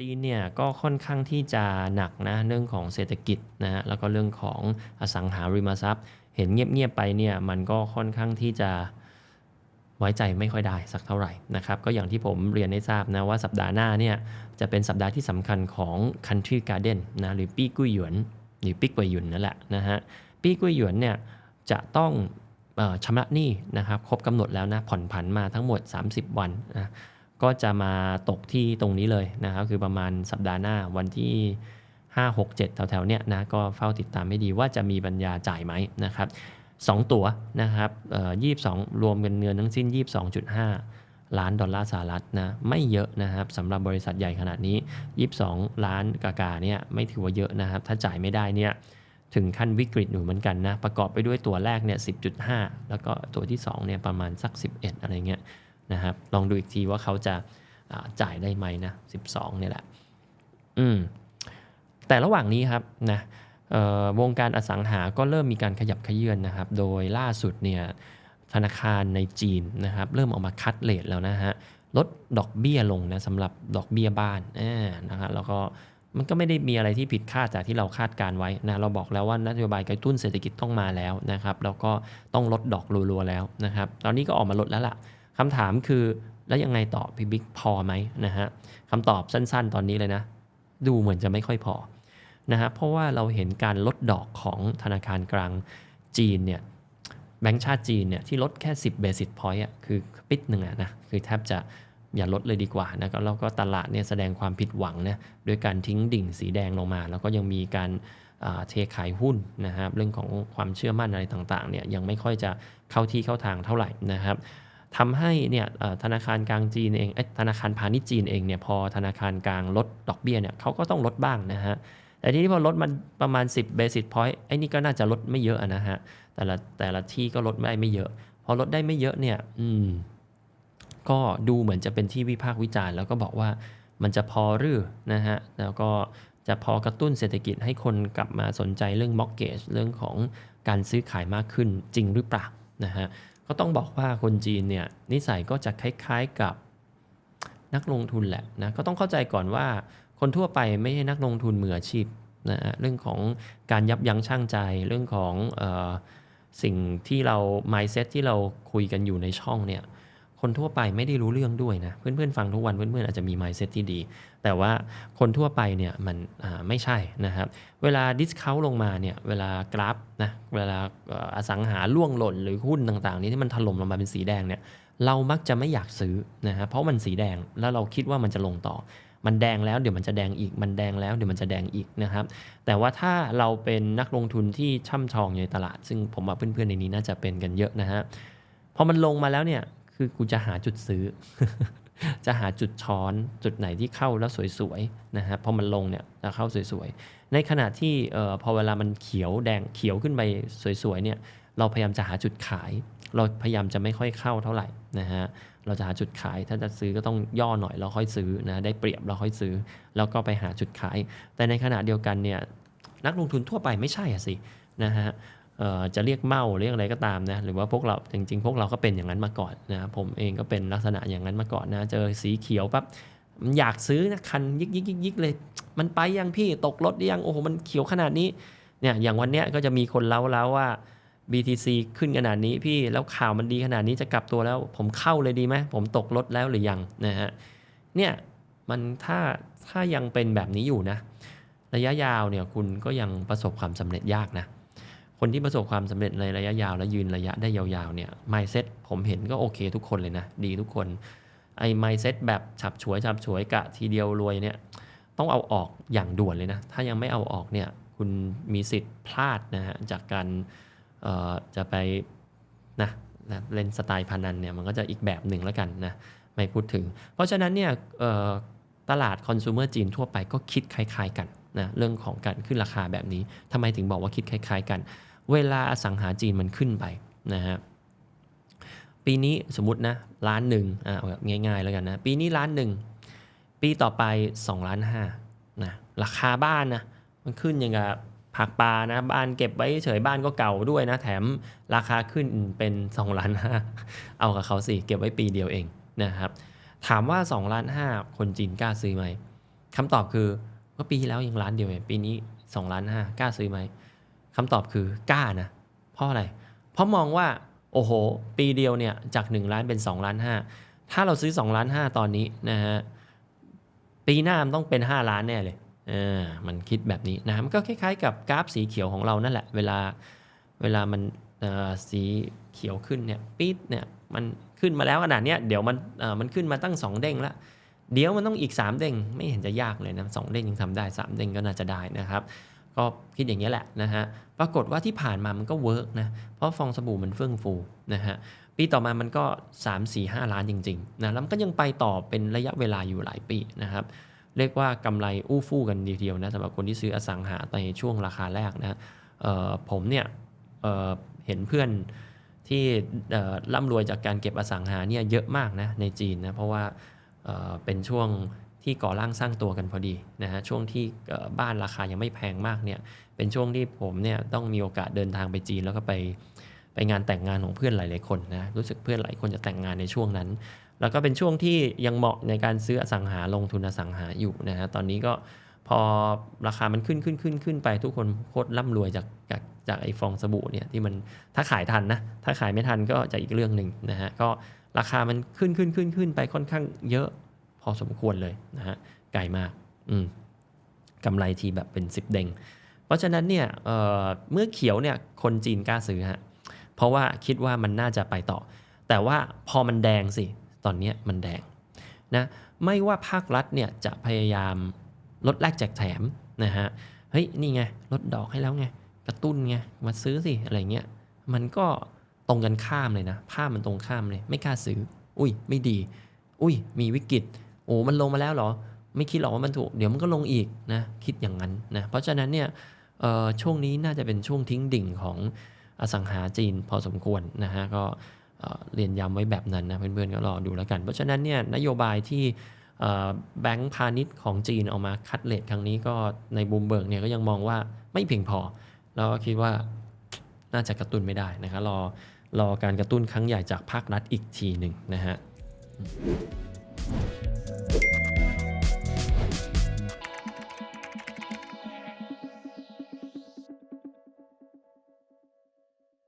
จีนเนี่ยก็ค่อนข้างที่จะหนักนะเรื่องของเศรษฐกิจนะฮะแล้วก็เรื่องของอสังหาริมทรัพย์ เห็นเงียบๆไปเนี่ยมันก็ค่อนข้างที่จะไว้ใจไม่ค่อยได้สักเท่าไหร่นะครับก็อย่างที่ผมเรียนให้ทราบนะว่าสัปดาห์หน้าเนี่ยจะเป็นสัปดาห์ที่สำคัญของ Country Garden นะหรือปี้กุ้ยหยวนหรือปิ๊กกวยหยุนนั่นแหละนะฮะปี้กุ้ยหยวนเนี่ยจะต้องออชำระหนี้นะครับครบกำหนดแล้วนะผ่อนผันมาทั้งหมด 30 วันนะ ก็จะมาตกที่ตรงนี้เลยนะครับคือประมาณสัปดาห์หน้าวันที่ 5 6 7 แถวๆเนี้ยนะก็เฝ้าติดตามให้ดีว่าจะมีปัญญาจ่ายไหมนะครับสองตัวนะครับยี่สิบสองรวมกันเงินทั้งสิ้น 22.5 ล้านดอลลาร์สหรัฐนะไม่เยอะนะครับสำหรับบริษัทใหญ่ขนาดนี้ 22 ล้านกากาเนี่ยไม่ถือว่าเยอะนะครับ ถ้าจ่ายไม่ได้เนี่ยถึงขั้นวิกฤตอยู่เหมือนกันนะ ประกอบไปด้วยตัวแรกเนี่ย10.5 แล้วก็ตัวที่2เนี่ยประมาณสัก 11 อะไรเงี้ย นะครับลองดูอีกทีว่าเขาจะาจ่ายได้ไหมนะ12เนี่ยแหละอืมแต่ระหว่างนี้ครับนะวงการอสังหาก็เริ่มมีการขยับเขยื่อนนะครับ โดยล่าสุดเนี่ยธนาคารในจีนนะครับเริ่มออกมาคัดเลทแล้วนะฮะลดดอกเบี้ยลงนะสำหรับดอกเบี้ยบ้านนะฮะแล้วก็มันก็ไม่ได้มีอะไรที่ผิดคาดจากที่เราคาดการไว้นะเราบอกแล้วว่านโยบายกระตุ้นเศรษฐกิจต้องมาแล้วนะครับแล้วก็ต้องลดดอกรัวๆแล้วนะครับ ตอนนี้ก็ออกมาลดแล้วล่ะ คำถามคือแล้วยังไงต่อพี่บิ๊กพอไหมนะฮะคำตอบสั้นๆ ตอนนี้เลยนะ ดูเหมือนจะไม่ค่อยพอนะฮะเพราะว่าเราเห็นการลดดอกของธนาคารกลางจีนเนี่ยแบงก์ชาติจีนเนี่ยที่ลดแค่ 10 basis point อะคือปิดหนึ่งอะนะคือแทบจะอย่าลดเลยดีกว่านะก็แล้วก็ตลาดเนี่ยแสดงความผิดหวังนะด้วยการทิ้งดิ่งสีแดงลงมา แล้วก็ยังมีการเทขายหุ้นนะครับเรื่องของความเชื่อมั่นอะไรต่างๆเนี่ยยังไม่ค่อยจะเข้าที่เข้าทางเท่าไหร่นะครับ ทำให้เนี่ยธนาคารกลางจีนเองธนาคารพาณิชย์จีนเองเนี่ยพอธนาคารกลางลดดอกเบี้ยเนี่ยเขาก็ต้องลดบ้างนะฮะแต่ทีนี้พอลดมันประมาณ 10 basis point ไอ้นี่ก็น่าจะลดไม่เยอะนะฮะแต่ละแต่ละที่ก็ลดได้ไม่เยอะ พอลดได้ไม่เยอะเนี่ยอืมก็ดูเหมือนจะเป็นที่วิพากษ์วิจารณ์แล้วก็บอกว่ามันจะพอหรือนะฮะแล้วก็จะพอกระตุ้นเศรษฐกิจให้คนกลับมาสนใจเรื่อง mortgage เรื่องของการซื้อขายมากขึ้นจริงหรือเปล่านะฮะ ก็ต้องบอกว่าคนจีนเนี่ยนิสัยก็จะคล้ายๆกับนักลงทุนแหละนะก็ต้องเข้าใจก่อนว่าคนทั่วไปไม่ใช่นักลงทุนมืออาชีพนะฮะเรื่องของการยับยั้งชั่งใจเรื่องของออสิ่งที่เรา mindset ที่เราคุยกันอยู่ในช่องเนี่ย คนทั่วไปไม่ได้รู้เรื่องด้วยนะ เพื่อนๆฟังทุกวันเพื่อนๆอาจจะมี mindset ที่ดี แต่ว่าคนทั่วไปเนี่ยมันไม่ใช่นะครับ เวลา discount ลงมาเนี่ยเวลากราฟนะเวลาเอ่ออสังหาล่วงหล่นหรือหุ้นต่างๆ นี้ที่มันถล่มลงมาเป็นสีแดงเนี่ยเรามักจะไม่อยากซื้อนะฮะเพราะมันสีแดงแล้วเราคิดว่ามันจะลงต่อ มันแดงแล้วเดี๋ยวมันจะแดงอีก มันแดงแล้วเดี๋ยวมันจะแดงอีกนะครับ แต่ว่าถ้าเราเป็นนักลงทุนที่ช่ำชองอยู่ในตลาด ซึ่งผมว่าเพื่อนๆในนี้น่าจะเป็นกันเยอะนะฮะพอมันลงมาแล้วเนี่ย คือกูจะหาจุดซื้อ จะหาจุดช้อนจุดไหนที่เข้าแล้วสวยๆนะฮะพอมันลงเนี่ยจะเข้าสวยๆ ในขณะที่เอ่อพอเวลามันเขียวแดงเขียวขึ้นไปสวยๆเนี่ยเราพยายามจะหาจุดขาย เราพยายามจะไม่ค่อยเข้าเท่าไหร่นะฮะเราจะหาจุดขายถ้าจะซื้อก็ต้องย่อหน่อยแล้วค่อยซื้อนะได้เปรียบแล้วค่อยซื้อ แล้วก็ไปหาจุดขาย แต่ในขณะเดียวกันเนี่ยนักลงทุนทั่วไปไม่ใช่อะสินะฮะ จะเรียกเมาเรียกอะไรก็ตามนะหรือว่าพวกเราจริงๆ พวกเราก็เป็นอย่างนั้นมาก่อนนะผมเองก็เป็นลักษณะอย่างนั้นมาก่อนนะเจอสีเขียวปั๊บอยากซื้อนะคันยิกยิกยิกยิกเลย มันไปยังพี่ตกรถยังโอ้โหมันเขียวขนาดนี้เนี่ยอย่างวันเนี้ยก็จะมีคนเล่าแล้วว่า BTC ขึ้นขนาดนี้พี่แล้วข่าวมันดีขนาดนี้จะกลับตัวแล้ว ผมเข้าเลยดีไหมผมตกรถแล้วหรือยังนะฮะเนี่ยมันถ้าถ้ายังเป็นแบบนี้อยู่นะ ระยะยาวเนี่ยคุณก็ยังประสบความสำเร็จยากนะ คนที่ประสบความสำเร็จในระยะยาวและยืนระยะได้ยาวๆเนี่ย mindset ผมเห็นก็โอเคทุกคนเลยนะ ดีทุกคน ไอ้ mindset แบบฉับฉวยฉับฉวยกะทีเดียวรวยเนี่ยต้องเอาออกอย่างด่วนเลยนะ ถ้ายังไม่เอาออกเนี่ยคุณมีสิทธิ์พลาดนะฮะจากการจะไปนะนะเล่นสไตล์พนันเนี่ยมันก็จะอีกแบบหนึ่งแล้วกันนะไม่พูดถึง เพราะฉะนั้นเนี่ยตลาดคอน sumer จีนทั่วไปก็คิดคล้ายๆกัน นะเรื่องของการขึ้นราคาแบบนี้ทำไมถึงบอกว่าคิดคล้าย ๆ กัน เวลาอสังหาจีนมันขึ้นไปนะฮะปีนี้สมมตินะล้านหนึ่งอ่าเอาแบบง่าย ๆ แล้วกันนะปีนี้ล้านหนึ่งปีต่อไป2ล้านห้านะราคาบ้านนะมันขึ้นอย่างกับผักปลานะบ้านเก็บไว้เฉยบ้านก็เก่าด้วยนะแถมราคาขึ้นเป็น2ล้านห้าเอากับเขาสิเก็บไว้ปีเดียวเองนะครับถามว่า2ล้านห้าคนจีนกล้าซื้อไหมคำตอบคือ ก็ปีที่แล้วยังล้านเดียวเองปีนี้2ล้านห้ากล้าซื้อไหมคำตอบคือกล้านะ เพราะอะไร เพราะมองว่าโอ้โห ปีเดียวเนี่ยจาก 1 ล้านเป็น 2 ล้านห้าถ้าเราซื้อ 2 ล้านห้าตอนนี้นะฮะปีหน้ามันต้องเป็น 5 ล้านแน่เลยเออมันคิดแบบนี้นะมันก็คล้ายๆ กับกราฟสีเขียวของเรานั่นแหละ เวลาเวลามันสีเขียวขึ้นเนี่ยปี๊ดเนี่ยมันขึ้นมาแล้วขนาดเนี้ยเดี๋ยวมันมันขึ้นมาตั้ง 2 เด้งละ เดี๋ยวมันต้องอีก 3 เด้งไม่เห็นจะยากเลยนะสองเด้งยังทำได้ 3 เด้งก็น่าจะได้นะครับ ก็คิดอย่างนี้แหละนะฮะปรากฏว่าที่ผ่านมามันก็เวิร์กนะเพราะฟองสบู่มันเฟื่องฟูนะฮะปีต่อมามันก็ 3 4 5 ล้านจริงๆนะแล้วมันก็ยังไปต่อเป็นระยะเวลาอยู่หลายปีนะครับเรียกว่ากำไรอู้ฟู่กันทีเดียวนะสำหรับคนที่ซื้ออสังหาในช่วงราคาแรกนะผมเนี่ยเเห็นเพื่อนที่ร่ำรวยจากการเก็บอสังหาเนี่ยเยอะมากนะในจีนนะเพราะว่า เป็นช่วงที่ก่อร่างสร้างตัวกันพอดีนะฮะช่วงที่บ้านราคายังไม่แพงมากเนี่ยเป็นช่วงที่ผมเนี่ยต้องมีโอกาสเดินทางไปจีนแล้วก็ไปไปงานแต่งงานของเพื่อนหลาย ๆ คนนะรู้สึกเพื่อนหลายคนจะแต่งงานในช่วงนั้น แล้วก็เป็นช่วงที่ยังเหมาะในการซื้ออสังหาลงทุนอสังหาอยู่นะฮะตอนนี้ก็พอราคามันขึ้นขึ้นขึ้นขึ้นไปทุกคนโคตรร่ำรวยจากจากจากไอ้ฟองสบู่เนี่ยที่มันถ้าขายทันนะถ้าขายไม่ทันก็จะอีกเรื่องหนึ่งนะฮะก็ ราคามันขึ้นขึ้นขึ้นขึ้นไปค่อนข้างเยอะพอสมควรเลยนะฮะไกลมากอืมกำไรทีแบบเป็น 10 เด้งเพราะฉะนั้นเนี่ยเอ่อเมื่อเขียวเนี่ยคนจีนกล้าซื้อฮะเพราะว่าคิดว่ามันน่าจะไปต่อ แต่ว่าพอมันแดงสิ ตอนนี้มันแดงนะไม่ว่าภาครัฐเนี่ยจะพยายามลดแลกแจกแถมนะฮะเฮ้ยนี่ไงลดดอกให้แล้วไงกระตุ้นไงมาซื้อสิอะไรเงี้ยมันก็ ตรงกันข้ามเลยนะ ภาพมันตรงข้ามเลย ไม่กล้าซื้อ อุ้ย ไม่ดี อุ้ย มีวิกฤต โอ้มันลงมาแล้วเหรอ ไม่คิดหรอกว่ามันถูก เดี๋ยวมันก็ลงอีกนะ คิดอย่างนั้นนะ เพราะฉะนั้นเนี่ยช่วงนี้น่าจะเป็นช่วงทิ้งดิ่งของอสังหาจีนพอสมควรนะฮะ ก็เรียนย้ำไว้แบบนั้นนะเพื่อนๆก็รอดูแล้วกัน เพราะฉะนั้นเนี่ยนโยบายที่แบงก์พาณิชย์ของจีนออกมาคัดเลทครั้งนี้ก็ในบูมเบิร์กเนี่ยก็ยังมองว่าไม่เพียงพอ แล้วก็คิดว่าน่าจะกระตุ้นไม่ได้นะครับรอ รอการกระตุ้นครั้งใหญ่จากภาครัฐอีกทีหนึ่งนะฮะ